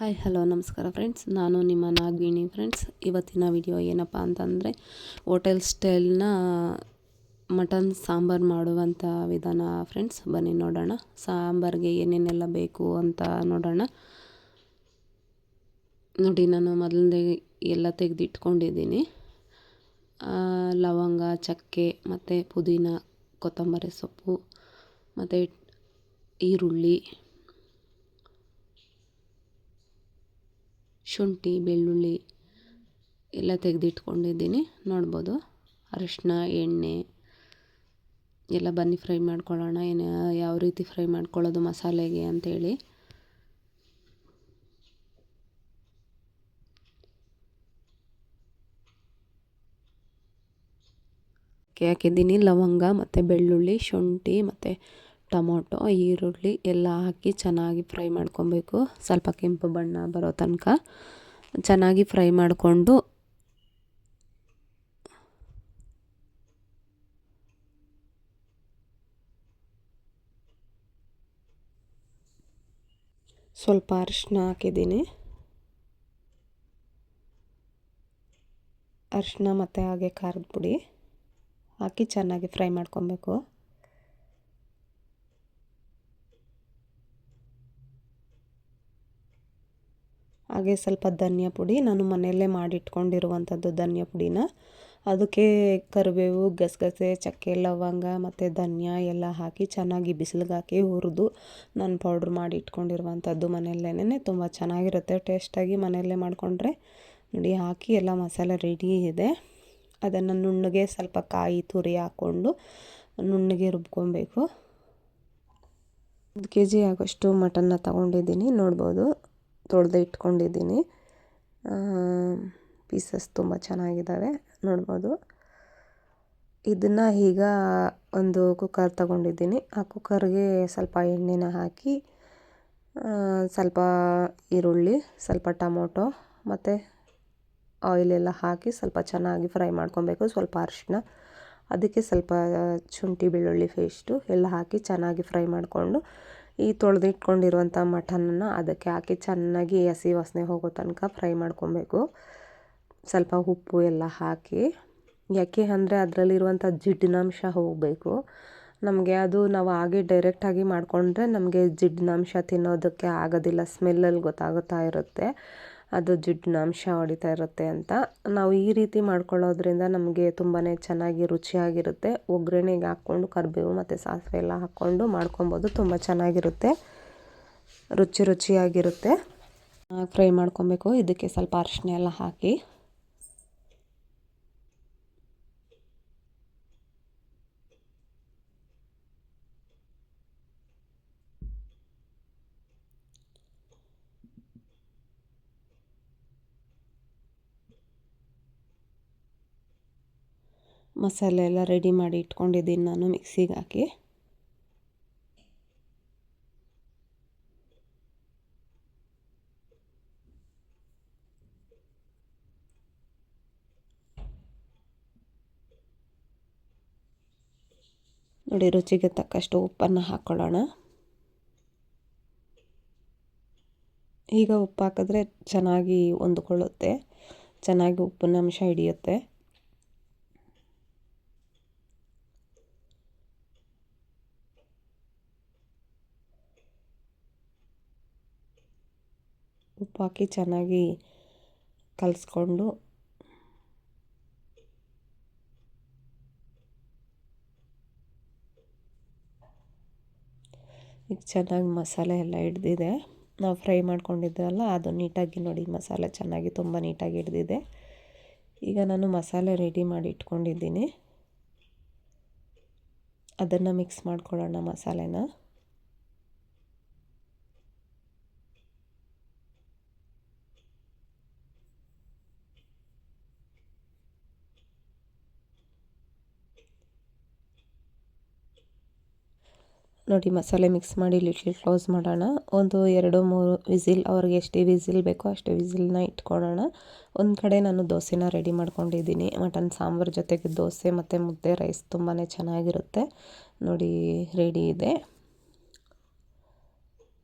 Hi hello ನಮಸ್ಕಾರ friends ನಾನು ನಿಮ್ಮ ನಾಗಿಣಿ ಫ್ರೆಂಡ್ಸ್ ಇವತ್ತಿನ ವಿಡಿಯೋ ಏನಪ್ಪ ಅಂತಂದರೆ ಹೋಟೆಲ್ ಸ್ಟೈಲ್ನ ಮಟನ್ ಸಾಂಬಾರು ಮಾಡುವಂಥ ವಿಧಾನ ಫ್ರೆಂಡ್ಸ್ ಬನ್ನಿ ನೋಡೋಣ. ಸಾಂಬಾರಿಗೆ ಏನೇನೆಲ್ಲ ಬೇಕು ಅಂತ ನೋಡೋಣ. ನೋಡಿ, ನಾನು ಮೊದಲನೇ ಎಲ್ಲ ತೆಗೆದಿಟ್ಕೊಂಡಿದ್ದೀನಿ. ಲವಂಗ, ಚಕ್ಕೆ, ಮತ್ತು ಪುದೀನ, ಕೊತ್ತಂಬರಿ ಸೊಪ್ಪು, ಮತ್ತು ಈರುಳ್ಳಿ. ಶುಂಠಿ, ಬೆಳ್ಳುಳ್ಳಿ ಎಲ್ಲ ತೆಗೆದಿಟ್ಕೊಂಡಿದ್ದೀನಿ. ನೋಡ್ಬೋದು. ಅರಿಶಿನ ಎಣ್ಣೆ ಎಲ್ಲ ಬನ್ನಿ ಫ್ರೈ ಮಾಡ್ಕೊಳ್ಳೋಣ. ಏನು, ಯಾವ ರೀತಿ ಫ್ರೈ ಮಾಡ್ಕೊಳ್ಳೋದು ಮಸಾಲೆಗೆ ಅಂತೇಳಿ. ಹಾಕಿದ್ದೀನಿ ಲವಂಗ ಮತ್ತು ಬೆಳ್ಳುಳ್ಳಿ, ಶುಂಠಿ ಮತ್ತು ಟೊಮೊಟೊ, ಈರುಳ್ಳಿ ಎಲ್ಲ ಹಾಕಿ ಚೆನ್ನಾಗಿ ಫ್ರೈ ಮಾಡ್ಕೊಬೇಕು. ಸ್ವಲ್ಪ ಕೆಂಪು ಬಣ್ಣ ಬರೋ ತನಕ ಚೆನ್ನಾಗಿ ಫ್ರೈ ಮಾಡಿಕೊಂಡು ಸ್ವಲ್ಪ ಅರಿಶಿನ ಹಾಕಿದ್ದೀನಿ. ಅರಿಶಿನ ಮತ್ತು ಹಾಗೆ ಖಾರದ ಪುಡಿ ಹಾಕಿ ಚೆನ್ನಾಗಿ ಫ್ರೈ ಮಾಡ್ಕೊಬೇಕು. ಹಾಗೆ ಸ್ವಲ್ಪ ಧನಿಯಾ ಪುಡಿ. ನಾನು ಮನೆಯಲ್ಲೇ ಮಾಡಿಟ್ಕೊಂಡಿರುವಂಥದ್ದು ಧನಿಯಾ ಪುಡಿನ. ಅದಕ್ಕೆ ಕರಿಬೇವು, ಗಸಗಸೆ, ಚಕ್ಕೆ, ಲವಂಗ ಮತ್ತು ಧನಿಯಾ ಎಲ್ಲ ಹಾಕಿ ಚೆನ್ನಾಗಿ ಬಿಸಿಲಿಗೆ ಹಾಕಿ ಹುರಿದು ನಾನು ಪೌಡ್ರ್ ಮಾಡಿ ಇಟ್ಕೊಂಡಿರುವಂಥದ್ದು ಮನೆಯಲ್ಲೇ ತುಂಬ ಚೆನ್ನಾಗಿರುತ್ತೆ. ಟೇಸ್ಟಾಗಿ ಮನೆಯಲ್ಲೇ ಮಾಡಿಕೊಂಡ್ರೆ ನೋಡಿ ಹಾಕಿ ಎಲ್ಲ ಮಸಾಲೆ ರೆಡಿ ಇದೆ. ಅದನ್ನು ನುಣ್ಣಗೆ ಸ್ವಲ್ಪ ಕಾಯಿ, ತುರಿ ಹಾಕ್ಕೊಂಡು ನುಣ್ಣಗೆ ರುಬ್ಕೊಬೇಕು. ಒಂದು ಕೆ ಜಿ ಆಗೋಷ್ಟು ಮಟನ್ನ ತಗೊಂಡಿದ್ದೀನಿ. ನೋಡ್ಬೋದು. ತೊಳೆದು ಇಟ್ಕೊಂಡಿದ್ದೀನಿ. ಪೀಸಸ್ ತುಂಬ ಚೆನ್ನಾಗಿದ್ದಾವೆ ನೋಡ್ಬೋದು. ಇದನ್ನು ಈಗ ಒಂದು ಕುಕ್ಕರ್ ತಗೊಂಡಿದ್ದೀನಿ. ಆ ಕುಕ್ಕರ್ಗೆ ಸ್ವಲ್ಪ ಎಣ್ಣೆನ ಹಾಕಿ ಸ್ವಲ್ಪ ಈರುಳ್ಳಿ, ಸ್ವಲ್ಪ ಟೊಮೊಟೊ, ಮತ್ತು ಆಯಿಲೆಲ್ಲ ಹಾಕಿ ಸ್ವಲ್ಪ ಚೆನ್ನಾಗಿ ಫ್ರೈ ಮಾಡ್ಕೊಬೇಕು, ಸ್ವಲ್ಪ ಅರಿಶಿನ ಅದಕ್ಕೆ ಸ್ವಲ್ಪ ಶುಂಠಿ ಬೆಳ್ಳುಳ್ಳಿ ಪೇಸ್ಟು ಎಲ್ಲ ಹಾಕಿ ಚೆನ್ನಾಗಿ ಫ್ರೈ ಮಾಡಿಕೊಂಡು ಈ ತೊಳೆದಿಟ್ಕೊಂಡಿರುವಂಥ ಮಟನನ್ನು ಅದಕ್ಕೆ ಹಾಕಿ ಚೆನ್ನಾಗಿ ಹಸಿ ವಾಸನೆ ಹೋಗೋ ತನಕ ಫ್ರೈ ಮಾಡ್ಕೊಬೇಕು. ಸ್ವಲ್ಪ ಉಪ್ಪು ಎಲ್ಲ ಹಾಕಿ, ಯಾಕೆ ಅಂದರೆ ಅದರಲ್ಲಿರುವಂಥ ಜಿಡ್ಡಿನಾಂಶ ಹೋಗಬೇಕು. ನಮಗೆ ಅದು ನಾವು ಹಾಗೆ ಡೈರೆಕ್ಟಾಗಿ ಮಾಡಿಕೊಂಡ್ರೆ ನಮಗೆ ಜಿಡ್ಡಿನಾಂಶ ತಿನ್ನೋದಕ್ಕೆ ಆಗೋದಿಲ್ಲ ಸ್ಮೆಲ್ಲಲ್ಲಿ ಗೊತ್ತಾಗುತ್ತಾ ಇರುತ್ತೆ. ಅದು ಜಿಡ್ಡಿನ ಅಂಶ ಹೊಡಿತಾ ಇರುತ್ತೆ ಅಂತ. ನಾವು ಈ ರೀತಿ ಮಾಡ್ಕೊಳ್ಳೋದ್ರಿಂದ ನಮಗೆ ತುಂಬಾ ಚೆನ್ನಾಗಿ ರುಚಿಯಾಗಿರುತ್ತೆ. ಒಗ್ಗರಣೆಗೆ ಹಾಕ್ಕೊಂಡು, ಕರಿಬೇವು ಮತ್ತು ಸಾಸಿವೆ ಎಲ್ಲ ಹಾಕ್ಕೊಂಡು ಮಾಡ್ಕೊಬೋದು. ತುಂಬ ಚೆನ್ನಾಗಿರುತ್ತೆ. ರುಚಿ ರುಚಿಯಾಗಿರುತ್ತೆ. ಫ್ರೈ ಮಾಡ್ಕೊಬೇಕು. ಇದಕ್ಕೆ ಸ್ವಲ್ಪ ಅರಿಶಿನ ಎಲ್ಲ ಹಾಕಿ. ಮಸಾಲೆ ಎಲ್ಲ ರೆಡಿ ಮಾಡಿ ಇಟ್ಕೊಂಡಿದ್ದೀನಿ ನಾನು ಮಿಕ್ಸಿಗೆ ಹಾಕಿ. ನೋಡಿ, ರುಚಿಗೆ ತಕ್ಕಷ್ಟು ಉಪ್ಪನ್ನು ಹಾಕ್ಕೊಳ್ಳೋಣ ಈಗ ಉಪ್ಪು ಹಾಕಿದ್ರೆ ಚೆನ್ನಾಗಿ ಹೊಂದ್ಕೊಳ್ಳುತ್ತೆ. ಚೆನ್ನಾಗಿ ಉಪ್ಪಿನ ಅಂಶ ಹಿಡಿಯುತ್ತೆ. ಹಾಕಿ ಚೆನ್ನಾಗಿ ಕಲಸ್ಕೊಂಡು ಈಗ ಚೆನ್ನಾಗಿ ಮಸಾಲೆ ಎಲ್ಲ ಹಿಡ್ದಿದೆ. ನಾವು ಫ್ರೈ ಮಾಡ್ಕೊಂಡಿದ್ದೆವಲ್ಲ ಅದು ನೀಟಾಗಿ ನೋಡಿ, ಮಸಾಲೆ ಚೆನ್ನಾಗಿ ತುಂಬ ನೀಟಾಗಿ ಹಿಡ್ದಿದೆ. ಈಗ ನಾನು ಮಸಾಲೆ ರೆಡಿ ಮಾಡಿ ಇಟ್ಕೊಂಡಿದ್ದೀನಿ. ಅದನ್ನು ಮಿಕ್ಸ್ ಮಾಡ್ಕೊಳ್ಳೋಣ ಮಸಾಲೆನ. ನೋಡಿ, ಮಸಾಲೆ ಮಿಕ್ಸ್ ಮಾಡಿ ಲಿಟ್ಲಿ ಕ್ಲೋಸ್ ಮಾಡೋಣ. ಒಂದು ಎರಡು ಮೂರು ವಿಸಿಲ್, ಅವ್ರಿಗೆ ಎಷ್ಟು ವಿಸಿಲ್ ಬೇಕೋ ಅಷ್ಟು ವಿಸಿಲ್ನ ಇಟ್ಕೊಳ್ಳೋಣ. ಒಂದು ಕಡೆ ನಾನು ದೋಸೆನ ರೆಡಿ ಮಾಡ್ಕೊಂಡಿದ್ದೀನಿ. ಮಟನ್, ಸಾಂಬಾರು ಜೊತೆಗೆ ದೋಸೆ ಮತ್ತು ಮುದ್ದೆ ರೈಸ್ ತುಂಬಾ ಚೆನ್ನಾಗಿರುತ್ತೆ. ನೋಡಿ ರೆಡಿ ಇದೆ.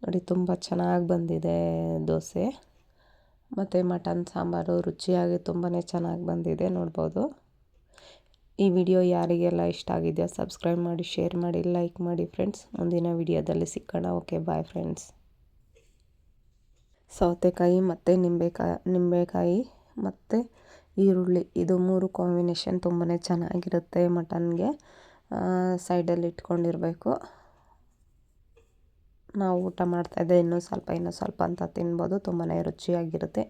ನೋಡಿ, ತುಂಬ ಚೆನ್ನಾಗಿ ಬಂದಿದೆ ದೋಸೆ. ಮತ್ತು ಮಟನ್, ಸಾಂಬಾರು ರುಚಿಯಾಗಿ ತುಂಬಾ ಚೆನ್ನಾಗಿ ಬಂದಿದೆ, ನೋಡ್ಬೋದು. ಈ ವಿಡಿಯೋ ಯಾರಿಗೆಲ್ಲ ಇಷ್ಟ ಆಗಿದೆಯೋ ಸಬ್ಸ್ಕ್ರೈಬ್ ಮಾಡಿ ಶೇರ್ ಮಾಡಿ ಲೈಕ್ ಮಾಡಿ ಫ್ರೆಂಡ್ಸ್ ಮುಂದಿನ ವಿಡಿಯೋದಲ್ಲಿ ಸಿಕ್ಕೋಣ. ಓಕೆ ಬಾಯ್ ಫ್ರೆಂಡ್ಸ್ ಸೌತೆಕಾಯಿ ಮತ್ತು ನಿಂಬೆಕಾಯಿ ನಿಂಬೆಕಾಯಿ ಮತ್ತು ಈರುಳ್ಳಿ. ಇದು ಮೂರು ಕಾಂಬಿನೇಷನ್ ತುಂಬಾ ಚೆನ್ನಾಗಿರುತ್ತೆ ಮಟನ್ಗೆ. ಸೈಡಲ್ಲಿ ಇಟ್ಕೊಂಡಿರಬೇಕು. ನಾವು ಊಟ ಮಾಡ್ತಾಯಿದ್ದೆ ಇನ್ನೂ ಸ್ವಲ್ಪ ಇನ್ನೂ ಸ್ವಲ್ಪ ಅಂತ ತಿನ್ಬೋದು. ತುಂಬಾ ರುಚಿಯಾಗಿರುತ್ತೆ.